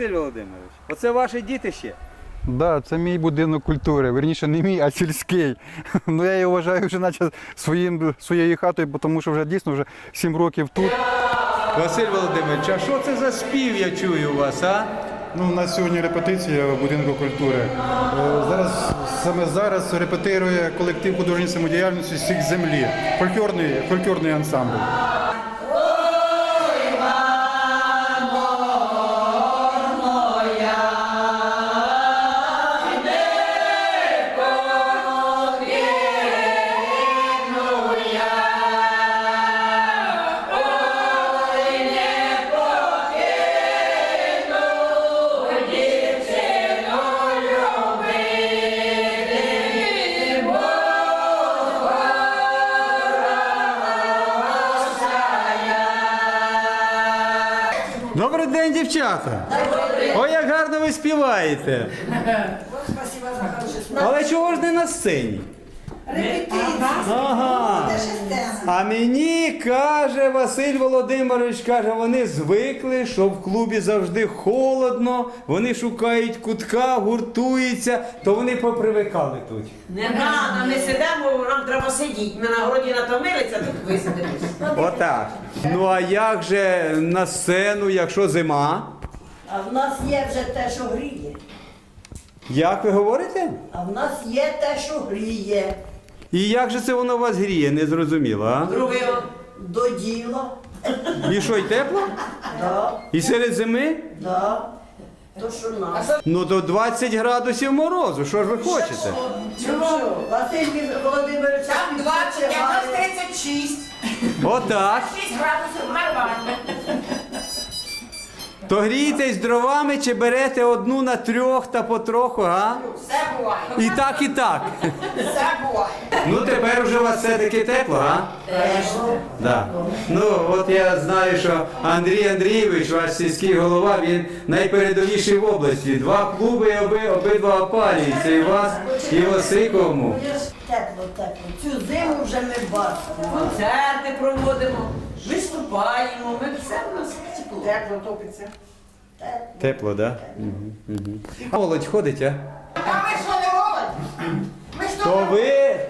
Василь Володимирович, оце ваше дітище. Да, це мій будинок культури. Верніше не мій, а сільський. Ну я його вважаю вже наче своїм, своєю хатою, тому що вже дійсно вже 7 років тут. Василь Володимирович, а що це за спів я чую у вас, а? Ну, у нас сьогодні репетиція в будинку культури. Е, Зараз саме зараз репетирує колектив художньої самодіяльності «Сік землі. Фольклорний, фольклорний ансамбль. Добрий день, дівчата! Ой, як гарно ви співаєте! Але чого ж не на сцені? Ага. А мені каже Василь Володимирович, каже, вони звикли, що в клубі завжди холодно, вони шукають кутка, гуртуються, то вони попривикали тут. Не треба, ми сидимо, нам треба сидіти. Ми на городі натомилися, тут висидимось. Отак. Ну а як же на сцену, якщо зима? А в нас є вже те, що гріє. Як ви говорите? А в нас є те, що гріє. І як же це воно вас гріє, не зрозуміло, а? Другий До діла. І що, й тепло? Да, І серед зими? да. То, що нас. Ну до 20 градусів морозу, що ж ви хочете? Чого? Василь Володимирович, Там 20, а у нас 36. Отак. 6 градусів нормально. То грієтесь дровами чи берете одну на трьох та потроху, а? Все буває. І так, і так. Все буває. Ну тепер уже у вас все-таки тепло, а? Да. Ну, от я знаю, що Андрій Андрійович, ваш сільський голова, він найпередовіший в області. Два клуби оби, обидва опалюються. І вас, і в Осиковому. Тепло, тепло. Цю зиму вже ми бачимо. концерти проводимо, виступаємо, ми все у нас тепло. Тепло топиться. Тепло, так? Да? Молодь ходить, а? А ми що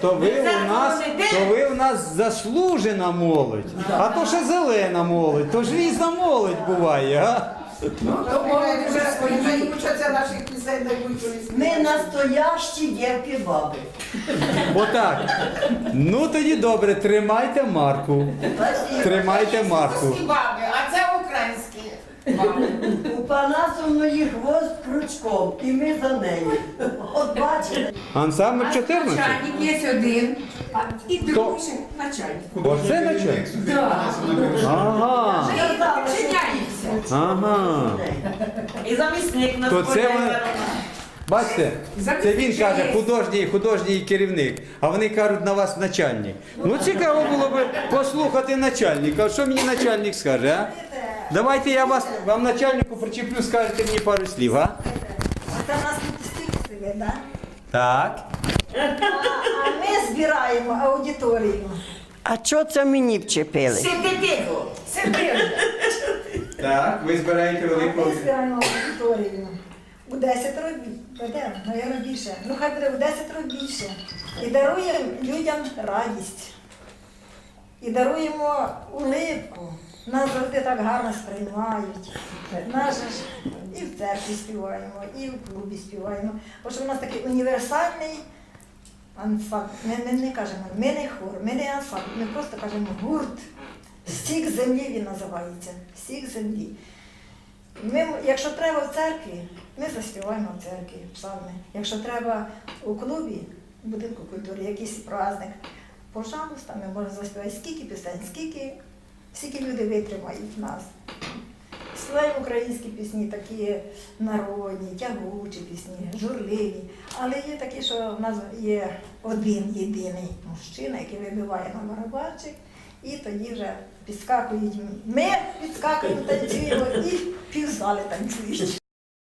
то ви у нас, то ви у нас заслужена молодь, а то ще зелена молодь, то ж різна молодь буває, а? То молодь вже свої. Учаться наших пісень, дай будь Ми настоящі дівки баби. Отак. Ну тоді добре, тримайте марку. Тримайте марку. Баби, а це українські баби. У Панасовної хвост крючком, і ми за нею. От бачите. Ансамбль 14. Начальник є один, а і другий начальник. Оце наче? Ага. Чиняється. Ага. І замісник нас То це. Бачите, це він каже, художній, художній керівник, а вони кажуть на вас начальник. Ну цікаво було б послухати начальника. Що мені начальник скаже, а? Давайте я вас, вам начальнику причеплю, скажете мені пару слів, а? Це нас тут стільки сидить, так? Так. А ми збираємо аудиторію. А що це мені вчепили? Сиди тихо. Так, ви збираєте велику. Ми збираємо аудиторію. У 10 років, буде, мабуть, більше. Ну хай буде у 10 років більше. І даруємо людям радість. І даруємо улипку. Нас завжди так гарно сприймають. Нас ж і в церкві співаємо, і в клубі співаємо. Бо що у нас такий універсальний ансамбль. Ми, ми не кажемо, ми не хор, ми не ансамбль, ми просто кажемо гурт. Стік землі він називається. Стік землі. Ми, якщо треба в церкві, ми заспіваємо в церкві псалми. Якщо треба у клубі, в будинку культури, якийсь праздник, пожалуйста, ми можемо заспівати скільки пісень, скільки, скільки люди витримають нас. Співаємо українські пісні, такі народні, тягучі пісні, журливі. Але є такі, що в нас є один єдиний мужчина, який вибиває на барабанчик, і тоді вже підскакують. Ми підскакуємо, танцюємо і півзали танцюють.